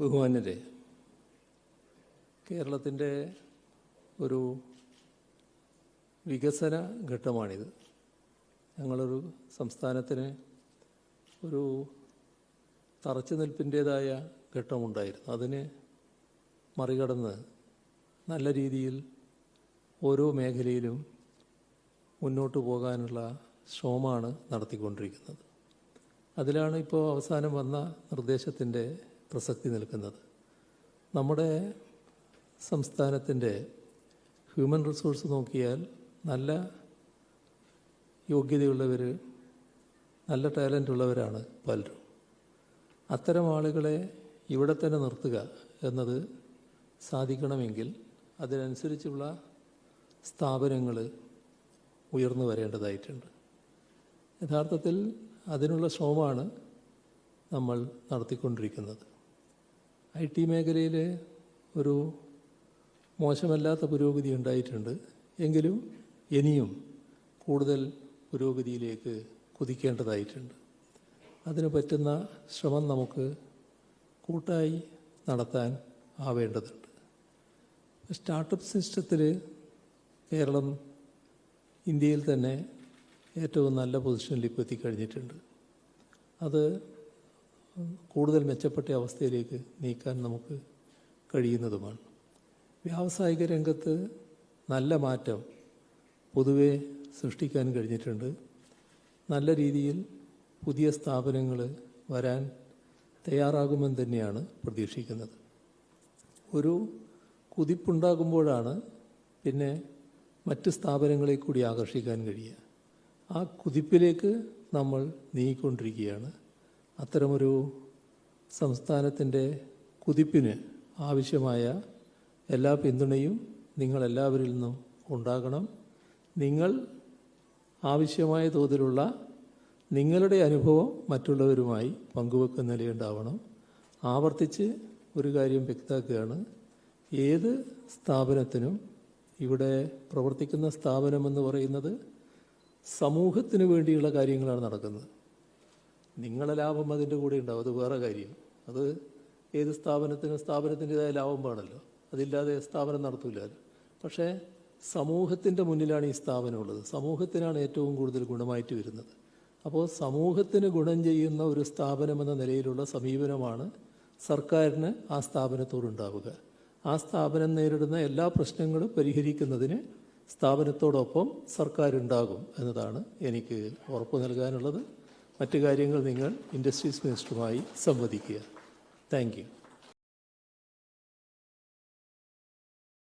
ബഹുമാന്യരെ കേരളത്തിന്റെ ഒരു വികസന ഘട്ടമാണിത്. ഞങ്ങളൊരു സംസ്ഥാനത്തിന് ഒരു തറച്ചു നിൽപ്പിന്റേതായ ഘട്ടമുണ്ടായിരുന്നു. അതിന് മറികടന്ന് നല്ല രീതിയിൽ ഓരോ മേഖലയിലും മുന്നോട്ട് പോകാനുള്ള ശ്രമമാണ് നടത്തിക്കൊണ്ടിരിക്കുന്നത്. അതിലാണ് ഇപ്പോൾ അവസാനം വന്ന നിർദ്ദേശത്തിന്റെ പ്രസക്തി നിൽക്കുന്നത്. നമ്മുടെ സംസ്ഥാനത്തിന്റെ ഹ്യൂമൻ റിസോഴ്സ് നോക്കിയാൽ നല്ല യോഗ്യതയുള്ളവർ നല്ല ടാലന്റ് ഉള്ളവരാണ് പലരും. അത്തരം ആളുകളെ ഇവിടെ തന്നെ നിർത്തുക എന്നത് സാധിക്കണമെങ്കിൽ അതിനനുസരിച്ചുള്ള സ്ഥാപനങ്ങൾ ഉയർന്നു വരേണ്ടതായിട്ടുണ്ട്. യഥാർത്ഥത്തിൽ അതിനുള്ള ശ്രമമാണ് നമ്മൾ നടത്തിക്കൊണ്ടിരിക്കുന്നത്. ഐ ടി മേഖലയിൽ ഒരു മോശമല്ലാത്ത പുരോഗതി ഉണ്ടായിട്ടുണ്ട്. എങ്കിലും ഇനിയും കൂടുതൽ പുരോഗതിയിലേക്ക് കുതിക്കേണ്ടതായിട്ടുണ്ട്. അതിന് പറ്റുന്ന ശ്രമം നമുക്ക് കൂട്ടായി നടത്താൻ ആവേണ്ടതുണ്ട്. സ്റ്റാർട്ടപ്പ് സിസ്റ്റത്തിൽ കേരളം ഇന്ത്യയിൽ തന്നെ ഏറ്റവും നല്ല പൊസിഷനിൽ ഇപ്പോൾ എത്തിക്കഴിഞ്ഞിട്ടുണ്ട്. അത് കൂടുതൽ മെച്ചപ്പെട്ട അവസ്ഥയിലേക്ക് നീക്കാൻ നമുക്ക് കഴിയുന്നതുമാണ്. വ്യാവസായിക രംഗത്ത് നല്ല മാറ്റം പൊതുവെ സൃഷ്ടിക്കാൻ കഴിഞ്ഞിട്ടുണ്ട്. നല്ല രീതിയിൽ പുതിയ സ്ഥാപനങ്ങൾ വരാൻ തയ്യാറാകുമെന്ന് തന്നെയാണ് പ്രതീക്ഷിക്കുന്നത്. ഒരു കുതിപ്പുണ്ടാകുമ്പോഴാണ് പിന്നെ മറ്റ് സ്ഥാപനങ്ങളെ കൂടി ആകർഷിക്കാൻ കഴിയുക. ആ കുതിപ്പിലേക്ക് നമ്മൾ നീങ്ങിക്കൊണ്ടിരിക്കുകയാണ്. അത്തരമൊരു സംസ്ഥാനത്തിന്റെ കുതിപ്പിന് ആവശ്യമായ എല്ലാ പിന്തുണയും നിങ്ങളെല്ലാവരിൽ നിന്നും ഉണ്ടാകണം. നിങ്ങൾ ആവശ്യമായ തോതിലുള്ള നിങ്ങളുടെ അനുഭവം മറ്റുള്ളവരുമായി പങ്കുവെക്കുന്ന നിലയുണ്ടാവണം. ആവർത്തിച്ച് ഒരു കാര്യം വ്യക്തമാക്കുകയാണ്. ഏത് സ്ഥാപനത്തിനും ഇവിടെ പ്രവർത്തിക്കുന്ന സ്ഥാപനമെന്ന് പറയുന്നത് സമൂഹത്തിന് വേണ്ടിയുള്ള കാര്യങ്ങളാണ് നടക്കുന്നത്. നിങ്ങളെ ലാഭം അതിന്റെ കൂടെ ഉണ്ടാവും. അത് വേറെ കാര്യം. അത് ഏത് സ്ഥാപനത്തിനും സ്ഥാപനത്തിന്റെതായ ലാഭം വേണമല്ലോ അതില്ലാതെ സ്ഥാപനം നടത്തൂലല്ലോ പക്ഷേ സമൂഹത്തിന്റെ മുന്നിലാണ് ഈ സ്ഥാപനം ഉള്ളത്. സമൂഹത്തിനാണ് ഏറ്റവും കൂടുതൽ ഗുണമായിട്ട് വരുന്നത്. അപ്പോൾ സമൂഹത്തിന് ഗുണം ചെയ്യുന്ന ഒരു സ്ഥാപനമെന്ന നിലയിലുള്ള സമീപനമാണ് സർക്കാരിന് ആ സ്ഥാപനത്തോടുണ്ടാവുക ആ സ്ഥാപനം നേരിടുന്ന എല്ലാ പ്രശ്നങ്ങളും പരിഹരിക്കുന്നതിന് സ്ഥാപനത്തോടൊപ്പം സർക്കാരുണ്ടാകും എന്നതാണ് എനിക്ക് ഉറപ്പ് നൽകാനുള്ളത്. മറ്റു കാര്യങ്ങൾ നിങ്ങൾ ഇൻഡസ്ട്രീസ് മിനിസ്റ്ററുമായി സംവദിക്കുക. താങ്ക്